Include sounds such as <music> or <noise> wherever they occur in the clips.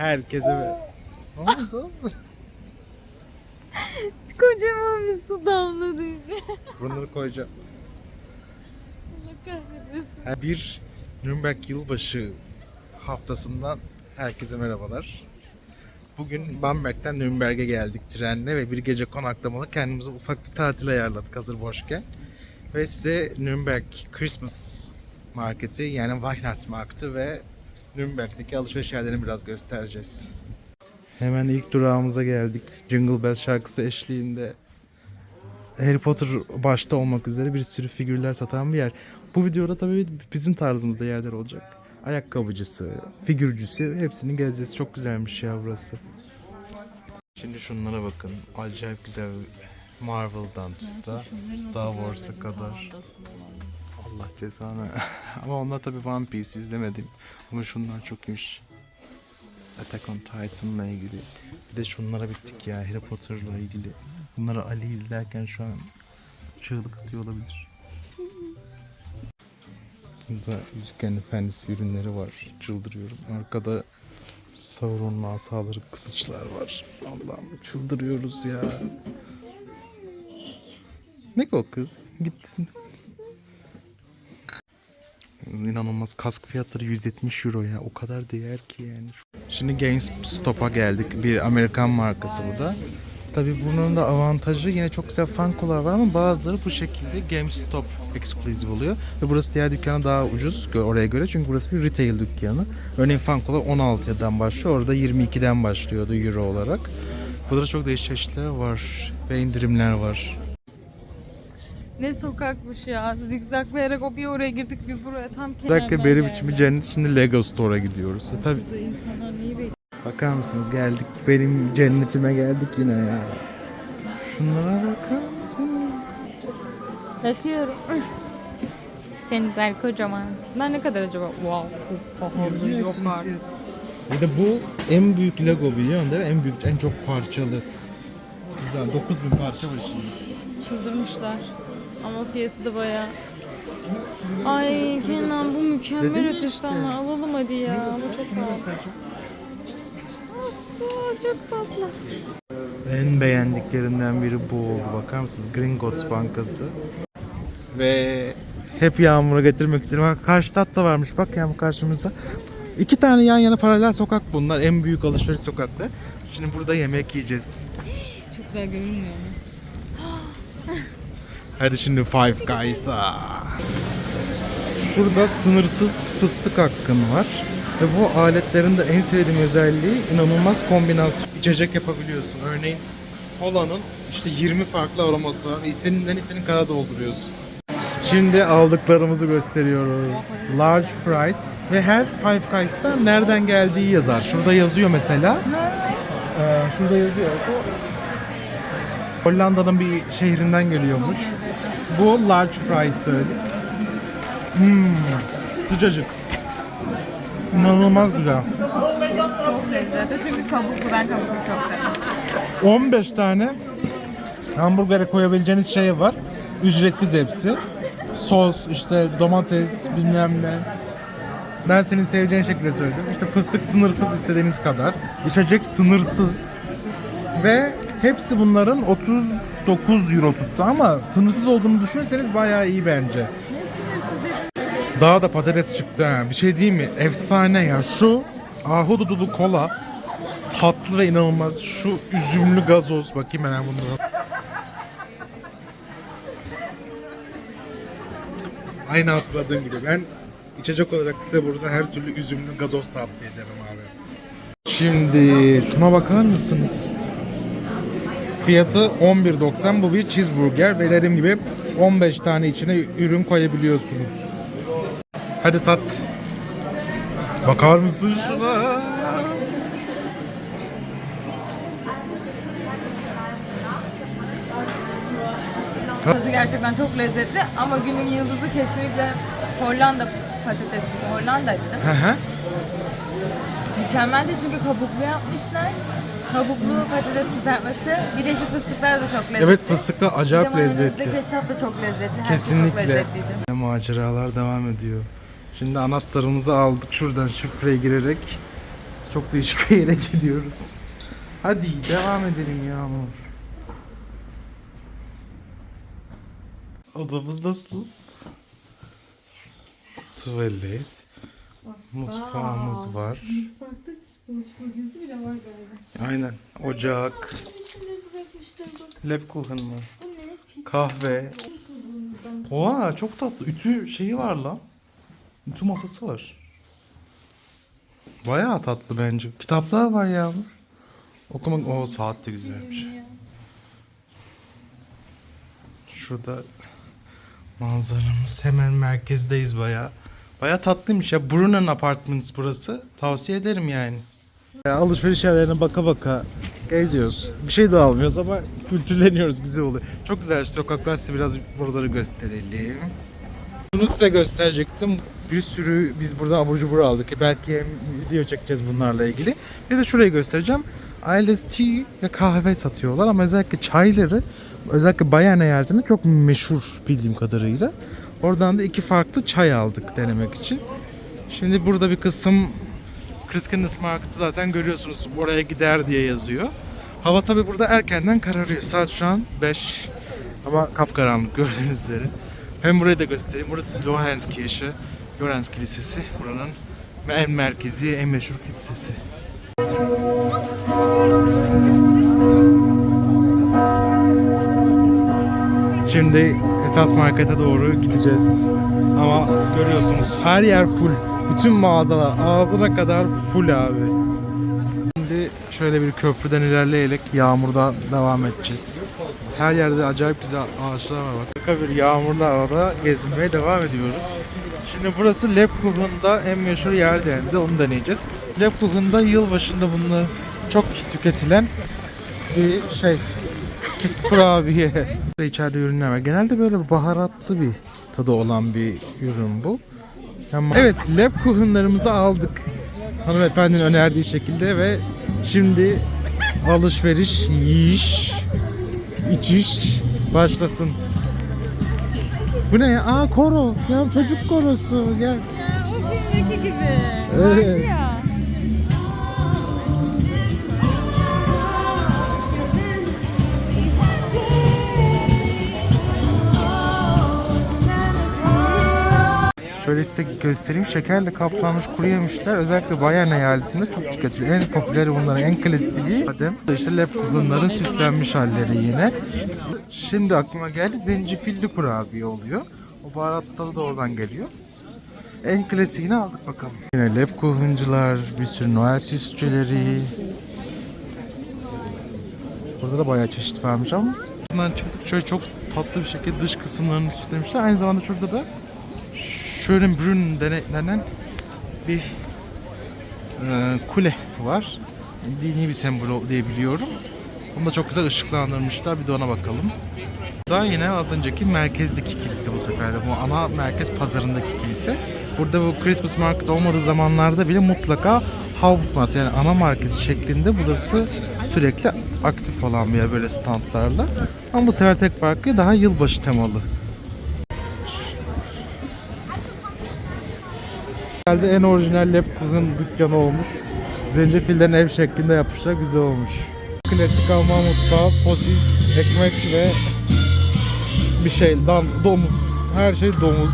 Herkese ve... Ne oldu? <laughs> Kocaman bir su damladı bize. Bunları koyacağım. Allah kahretmesin. Her Bir Nürnberg yılbaşı haftasından herkese merhabalar. Bugün Bamberg'den Nürnberg'e geldik trenle ve bir gece konaklamalı kendimize ufak bir tatil ayarladık hazır boşken. Ve size Nürnberg Christmas marketi yani Weihnachtsmarkt'ı ve Nürnberg'deki alışveriş yerlerini biraz göstereceğiz. Hemen ilk durağımıza geldik. Jingle Bells şarkısı eşliğinde Harry Potter başta olmak üzere bir sürü figürler satan bir yer. Bu videoda tabii bizim tarzımızda yerler olacak. Ayakkabıcısı, figürcüsü hepsini gezeceğiz. Çok güzelmiş ya burası. Şimdi şunlara bakın. Acayip güzel Marvel'dan tut da Star Wars'a kadar. Allah cezanı. <laughs> Ama onlar tabii One Piece izlemedim. Ama şunlar çok iyiymiş. Attack on Titan'la ilgili. Bir de şunlara bittik ya Harry Potter'la ilgili. Bunları Ali izlerken şu an çığlık atıyor olabilir. Burada Yüzüklerin Efendisi ürünleri var. Çıldırıyorum. Arkada Sauron'un asaları, kılıçlar var. Allah'ım çıldırıyoruz ya. Ne o kız? Gittin. İnanılmaz kask fiyatları 170 euro ya. O kadar değer ki yani. Şimdi GameStop'a geldik. Bir Amerikan markası bu da. Tabii bunun da avantajı yine çok güzel Funko'lar var ama bazıları bu şekilde GameStop exclusive oluyor. Ve burası diğer dükkana daha ucuz oraya göre çünkü burası bir retail dükkanı. Örneğin Funko'lar 16'dan başlıyor. Orada 22'den başlıyordu euro olarak. Burada da çok değişik çeşitler var ve indirimler var. Ne sokakmış ya. Zigzaglayarak o bir oraya girdik bir buraya tam kenardan dakika benim geldi. için bir cennet şimdi Lego Store'a gidiyoruz. E, tabii Burada insanlar neyi bekliyor? bakar mısınız geldik benim cennetime geldik yine ya. Şunlara bakar mısın? Bakıyorum. Seninkiler kocaman. Bunlar ne kadar acaba? Wow çok pahalı yok artık. Bir de bu en büyük Lego biliyorsun değil mi? En büyük, en çok parçalı. Güzel, 9000 parça var içinde. Çıldırmışlar. Ama fiyatı da baya. Ay Kenan bu mükemmel ötesi işte. ama alalım hadi ya. Bu çok pahalı. Aslı çok tatlı. En beğendiklerinden biri bu oldu. Bakar mısınız? Gringotts Bankası. Ve hep yağmura getirmek istedim. Bak karşı da varmış. Bak yağmur karşımıza. İki tane yan yana paralel sokak bunlar. En büyük alışveriş sokakları. Şimdi burada yemek yiyeceğiz. Çok güzel görünmüyor mu? Hadi şimdi Five Guys'a. Şurada sınırsız fıstık hakkın var. Ve bu aletlerin de en sevdiğim özelliği inanılmaz kombinasyon. İçecek yapabiliyorsun. Örneğin kolanın işte 20 farklı aroması var. İstediğinden istediğin kadar dolduruyorsun. Şimdi aldıklarımızı gösteriyoruz. Large fries ve her Five Guys'ta nereden geldiği yazar. Şurada yazıyor mesela. Ee, şurada yazıyor. Hollanda'nın bir şehrinden geliyormuş. Bu large fries söyledik. Hmm, sıcacık. İnanılmaz güzel. Çok lezzetli çünkü kabuklu ben kabuklu çok seviyorum. 15 tane hamburgere koyabileceğiniz şey var. Ücretsiz hepsi. Sos, işte domates, bilmem ne. Ben senin seveceğin şekilde söyledim. İşte fıstık sınırsız istediğiniz kadar. İçecek sınırsız. Ve hepsi bunların 39 euro tuttu ama sınırsız olduğunu düşünürseniz bayağı iyi bence. Daha da patates çıktı ha. Bir şey diyeyim mi? Efsane ya. Şu ahududulu kola tatlı ve inanılmaz. Şu üzümlü gazoz. Bakayım hemen bunu. Aynı hatırladığım gibi. Ben içecek olarak size burada her türlü üzümlü gazoz tavsiye ederim abi. Şimdi şuna bakar mısınız? Fiyatı 11.90. Bu bir cheeseburger ve dediğim gibi 15 tane içine ürün koyabiliyorsunuz. Hadi tat. Bakar mısın şuna? Tadı gerçekten çok lezzetli ama günün yıldızı kesinlikle Hollanda patatesi. Hollanda'ydı. Hı hı. Mükemmeldi çünkü kabuklu yapmışlar. Kabuklu patates kızartması. Bir de şu fıstıklar da çok lezzetli. Evet fıstık da acayip Bir de lezzetli. ketçap da çok lezzetli. Şey çok Kesinlikle. lezzetliydi. Maceralar devam ediyor. Şimdi anahtarımızı aldık şuradan şifreye girerek. Çok değişik bir yere <laughs> gidiyoruz. Hadi devam edelim Yağmur. Odamız nasıl? Tuvalet. Mutfağımız var. Mutfakta bulaşık makinesi bile var galiba. Aynen. Ocak. Lebkuchen mı? Bu ne? Fiş Kahve. Oha çok tatlı. Ütü şeyi var lan. Ütü masası var. Bayağı tatlı bence. Kitaplar var ya. Okumak o saat de güzelmiş. Şurada manzaramız hemen merkezdeyiz bayağı. Bayağı tatlıymış ya. Brunnen Apartments burası. Tavsiye ederim yani. Alışveriş yerlerine baka baka geziyoruz. Bir şey de almıyoruz ama kültürleniyoruz. Güzel oluyor. Çok güzel sokaklar size biraz buraları gösterelim. Bunu size gösterecektim. Bir sürü biz buradan abur cubur aldık. Belki hem video çekeceğiz bunlarla ilgili. Bir de şurayı göstereceğim. Ailes tea ve kahve satıyorlar ama özellikle çayları özellikle Bayern eyaletinde çok meşhur bildiğim kadarıyla. Oradan da iki farklı çay aldık denemek için. Şimdi burada bir kısım Christmas Market'ı zaten görüyorsunuz. Oraya gider diye yazıyor. Hava tabi burada erkenden kararıyor. Saat şu an 5 ama kapkaranlık <laughs> gördüğünüz üzere. Hem burayı da göstereyim. Burası Lorenskirche. Lorenz Kilisesi. Buranın en merkezi, en meşhur kilisesi. Şimdi esas markete doğru gideceğiz. Ama görüyorsunuz her yer full. Bütün mağazalar ağzına kadar full abi. Şimdi şöyle bir köprüden ilerleyerek yağmurda devam edeceğiz. Her yerde acayip güzel ağaçlar var. Harika bir yağmurlu havada gezmeye devam ediyoruz. Şimdi burası Lebkuchen'da en meşhur yer dendi. Onu deneyeceğiz. Lebkuchen'da yılbaşında bunlar çok tüketilen bir şey. <laughs> Kurabiye. <laughs> İçeride ürünler var. Genelde böyle baharatlı bir tadı olan bir ürün bu. Ama evet, Lebkuchen'larımızı aldık. Hanımefendinin önerdiği şekilde ve şimdi alışveriş, yiyiş, içiş başlasın. Bu ne ya? Aa koro. Ya çocuk korosu. Gel. Ya o filmdeki gibi. Evet. Var ya. Şöyle size göstereyim. Şekerle kaplanmış kuru yemişler özellikle Bayern eyaletinde çok tüketiliyor. En popüleri bunların en klasiği badem. İşte Lebkuchen'ların süslenmiş halleri yine. Şimdi aklıma geldi zencefilli kurabiye oluyor. O baharat tadı da oradan geliyor. En klasiğini aldık bakalım. Yine Lebkuchen'cılar, bir sürü Noel süsçüleri. Burada da bayağı çeşit varmış ama. Bundan çıktık şöyle çok tatlı bir şekilde dış kısımlarını süslemişler. Aynı zamanda şurada da Schönbrunn dene- denen bir e, kule var. Dini bir sembol ol- diye biliyorum. Onu da çok güzel ışıklandırmışlar. Bir de ona bakalım. Daha yine az önceki merkezdeki kilise bu sefer de. Bu ana merkez pazarındaki kilise. Burada bu Christmas market olmadığı zamanlarda bile mutlaka Hauptmarkt yani ana market şeklinde burası sürekli aktif olan bir yer böyle standlarla. Ama bu sefer tek farkı daha yılbaşı temalı. Herhalde en orijinal Lebkuchen dükkanı olmuş. Zencefilden ev şeklinde yapmışlar. Güzel olmuş. Klasik Alman mutfağı, sosis, ekmek ve bir şey, dan, domuz. Her şey domuz.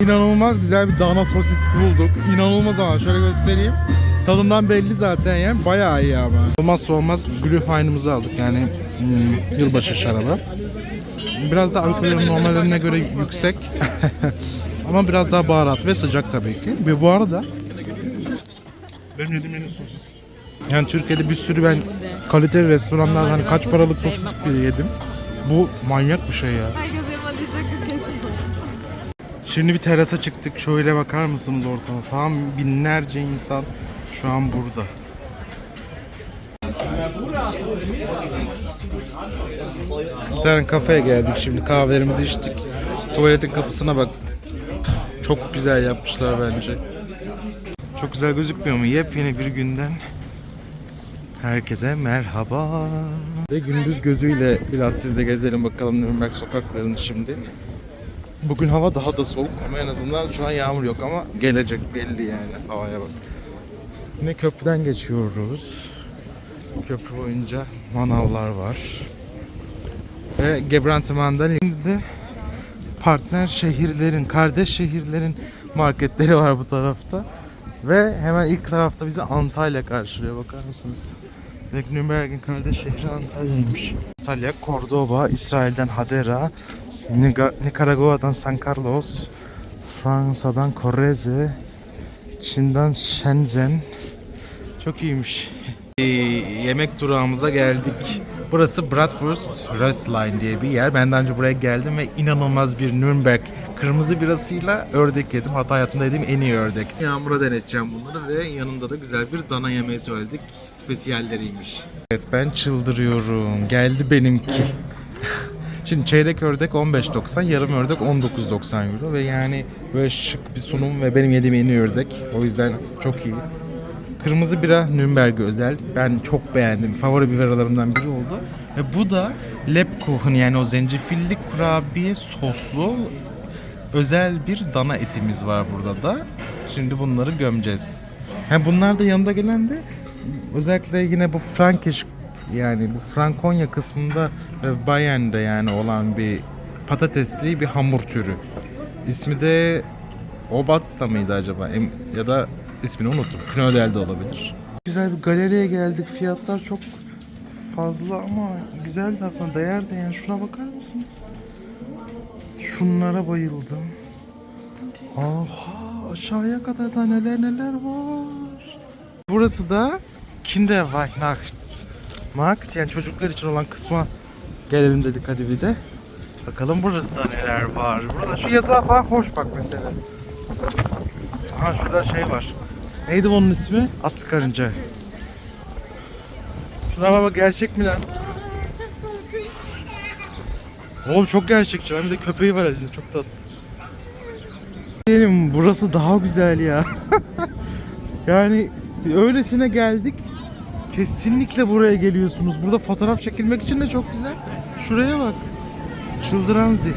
İnanılmaz güzel bir dana sosis bulduk. İnanılmaz ama şöyle göstereyim. Tadından belli zaten yani. Bayağı iyi ama. Olmazsa olmaz Glühwein'ımızı aldık yani hmm, yılbaşı şarabı. Biraz da alkolü normallerine göre yüksek. <laughs> Ama biraz daha baharat ve sıcak tabii ki. Ve bu arada benim yediğim en iyi sosis. Yani Türkiye'de bir sürü ben kaliteli restoranlarda hani kaç paralık sosis bile yedim. Bu manyak bir şey ya. Herkes yapamayacak. Şimdi bir terasa çıktık. Şöyle bakar mısınız ortama? Tam binlerce insan şu an burada. Bir tane kafeye geldik şimdi kahvelerimizi içtik. Tuvaletin kapısına bak. Çok güzel yapmışlar bence. Çok güzel gözükmüyor mu? Yepyeni bir günden herkese merhaba. Ve gündüz gözüyle biraz sizle gezelim bakalım Nürnberg sokaklarını şimdi. Bugün hava daha da soğuk ama en azından şu an yağmur yok ama gelecek belli yani havaya bak. Yine köprüden geçiyoruz. Köprü boyunca manavlar var. Ve Gebrantman'dan şimdi de partner şehirlerin, kardeş şehirlerin marketleri var bu tarafta. Ve hemen ilk tarafta bizi Antalya karşılıyor bakar mısınız? Ve Nürnberg'in kardeş şehri Antalya'ymış. Antalya, Cordoba, İsrail'den Hadera, Nicaragua'dan San Carlos, Fransa'dan Correze, Çin'den Shenzhen. Çok iyiymiş. Yemek durağımıza geldik. Burası Bratwurst Röstlein diye bir yer. Ben daha önce buraya geldim ve inanılmaz bir Nürnberg kırmızı birasıyla ördek yedim. Hatta hayatımda yediğim en iyi ördek. Yağmura deneteceğim bunları ve yanında da güzel bir dana yemeği söyledik. Spesiyalleriymiş. Evet ben çıldırıyorum. Geldi benimki. <laughs> Şimdi çeyrek ördek 15.90, yarım ördek 19.90 euro ve yani böyle şık bir sunum ve benim yediğim en iyi ördek. O yüzden çok iyi. Kırmızı bira Nürnberg özel. Ben çok beğendim. Favori biralarımdan biri oldu. Ve bu da Lebkuchen yani o zencefilli kurabiye soslu özel bir dana etimiz var burada da. Şimdi bunları gömeceğiz. Hem bunlar da yanında gelen de özellikle yine bu Frankish yani bu Frankonya kısmında ve Bayern'de yani olan bir patatesli bir hamur türü. İsmi de Obatsta mıydı acaba? Ya da ismini unuttum. Knödel de olabilir. Güzel bir galeriye geldik. Fiyatlar çok fazla ama güzel de aslında değer de yani şuna bakar mısınız? Şunlara bayıldım. Aha aşağıya kadar da neler neler var. Burası da Kinderweihnacht Markt yani çocuklar için olan kısma gelelim dedik hadi bir de. Bakalım burası da neler var. Burada şu yazılar falan hoş bak mesela. Ha şurada şey var. Neydi onun ismi? Atlı karınca. Şuna bak gerçek mi lan? Oğlum çok gerçekçi. Hem de köpeği var elinde. Çok tatlı. Diyelim burası daha güzel ya. <laughs> yani öylesine geldik. Kesinlikle buraya geliyorsunuz. Burada fotoğraf çekilmek için de çok güzel. Şuraya bak. Çıldıran zil.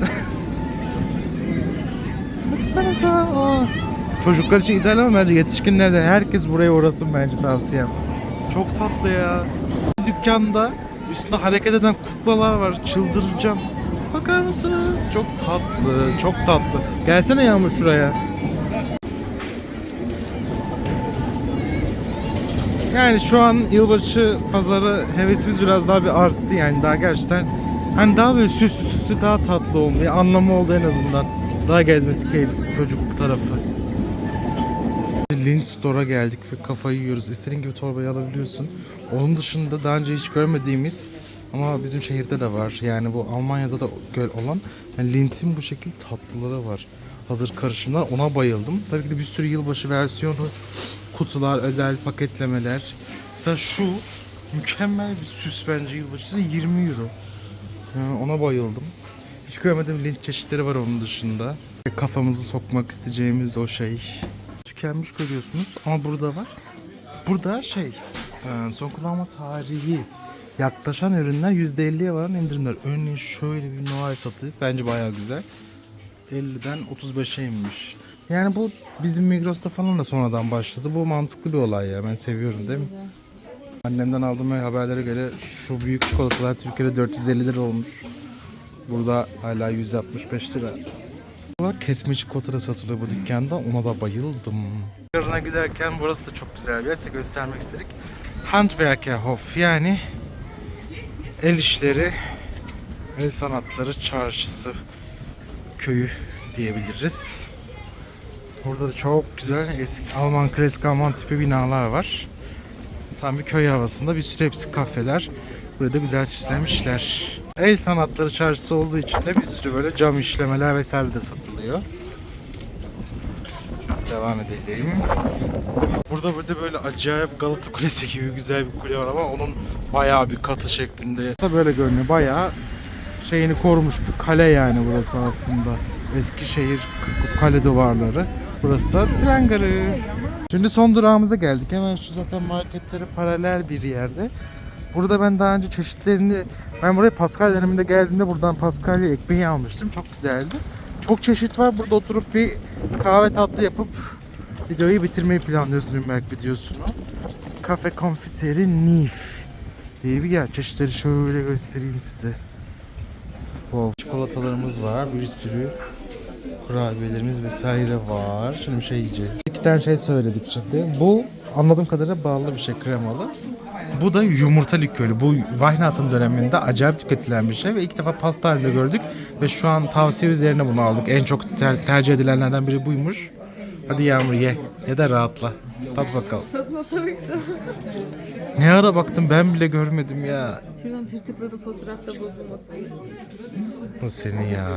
<laughs> Baksanıza. Aa. Çocuklar için İtalyan ama bence yetişkinlerde herkes buraya uğrasın bence tavsiyem. Çok tatlı ya. Dükkanda üstünde hareket eden kuklalar var. Çıldıracağım. Bakar mısınız? Çok tatlı, çok tatlı. Gelsene Yağmur şuraya. Yani şu an yılbaşı pazarı hevesimiz biraz daha bir arttı yani daha gerçekten hani daha böyle süslü süslü daha tatlı oldu. Bir anlamı oldu en azından. Daha gezmesi keyifli çocuk tarafı. Lindt Store'a geldik ve kafayı yiyoruz. İstediğin gibi torbayı alabiliyorsun. Onun dışında daha önce hiç görmediğimiz ama bizim şehirde de var. Yani bu Almanya'da da gö- olan yani Lindt'in bu şekilde tatlıları var. Hazır karışımlar ona bayıldım. Tabii ki de bir sürü yılbaşı versiyonu, kutular, özel paketlemeler. Mesela şu mükemmel bir süs bence yılbaşısı 20 euro. Yani ona bayıldım. Hiç görmediğim Lindt çeşitleri var onun dışında. Kafamızı sokmak isteyeceğimiz o şey tükenmiş görüyorsunuz ama burada var. Burada şey e, son kullanma tarihi yaklaşan ürünler %50'ye varan indirimler. Örneğin şöyle bir Noel satı bence bayağı güzel. 50'den 35'e inmiş. Yani bu bizim Migros'ta falan da sonradan başladı. Bu mantıklı bir olay ya. Ben seviyorum değil mi? Annemden aldığım haberlere göre şu büyük çikolatalar Türkiye'de 450 lira olmuş. Burada hala 165 lira. Bunlar kesme çikolata da satılıyor bu dükkanda. Ona da bayıldım. Yarına giderken burası da çok güzel bir yer. Size göstermek istedik. Handwerkerhof yani el işleri, el sanatları çarşısı köyü diyebiliriz. Burada da çok güzel eski Alman klasik Alman tipi binalar var. Tam bir köy havasında bir sürü hepsi kafeler. Burada güzel süslemişler. El sanatları çarşısı olduğu için de bir sürü böyle cam işlemeler vesaire de satılıyor. Devam edelim. Burada burada böyle acayip Galata Kulesi gibi güzel bir kule var ama onun bayağı bir katı şeklinde. Da böyle görünüyor. Bayağı şeyini korumuş bir kale yani burası aslında. Eskişehir kale duvarları. Burası da tren garı. Şimdi son durağımıza geldik. Hemen şu zaten marketlere paralel bir yerde. Burada ben daha önce çeşitlerini ben buraya Paskalya döneminde geldiğimde buradan Paskalya ekmeği almıştım. Çok güzeldi. Çok çeşit var. Burada oturup bir kahve tatlı yapıp videoyu bitirmeyi planlıyoruz Nürnberg videosunu. Cafe Confiseri Nif diye bir yer. Çeşitleri şöyle göstereyim size. Wow. Çikolatalarımız var. Bir sürü kurabiyelerimiz vesaire var. Şimdi bir şey yiyeceğiz. İki tane şey söyledik şimdi. Bu anladığım kadarıyla bağlı bir şey kremalı. Bu da yumurta likörü. Bu Weihnachten döneminde acayip tüketilen bir şey ve ilk defa pasta halinde gördük ve şu an tavsiye üzerine bunu aldık. En çok ter- tercih edilenlerden biri buymuş. Hadi Yağmur ye ya da rahatla. Tat bakalım. Tadına tabii ki. Ne ara baktım ben bile görmedim ya. Şuradan tırtıkladı fotoğrafta bozulmasın. Bu seni ya.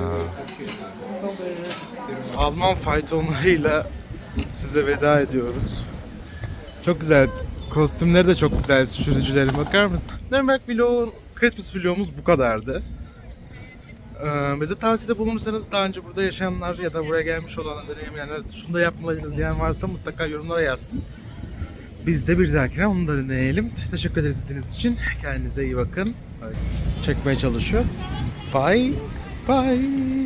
Alman faytonlarıyla size veda ediyoruz. Çok güzel. Kostümleri de çok güzel. Sürücülerin bakar mısın? Nürnberg vlogun, Christmas vlogumuz bu kadardı. Ee, bize tavsiyede bulunursanız daha önce burada yaşayanlar ya da buraya gelmiş olan deneyimleyenler şunu da yapmalıyız diyen varsa mutlaka yorumlara yazsın. Biz de bir dahakine onu da deneyelim. Teşekkür ederiz izlediğiniz için. Kendinize iyi bakın. Çekmeye çalışıyor. Bye. Bye.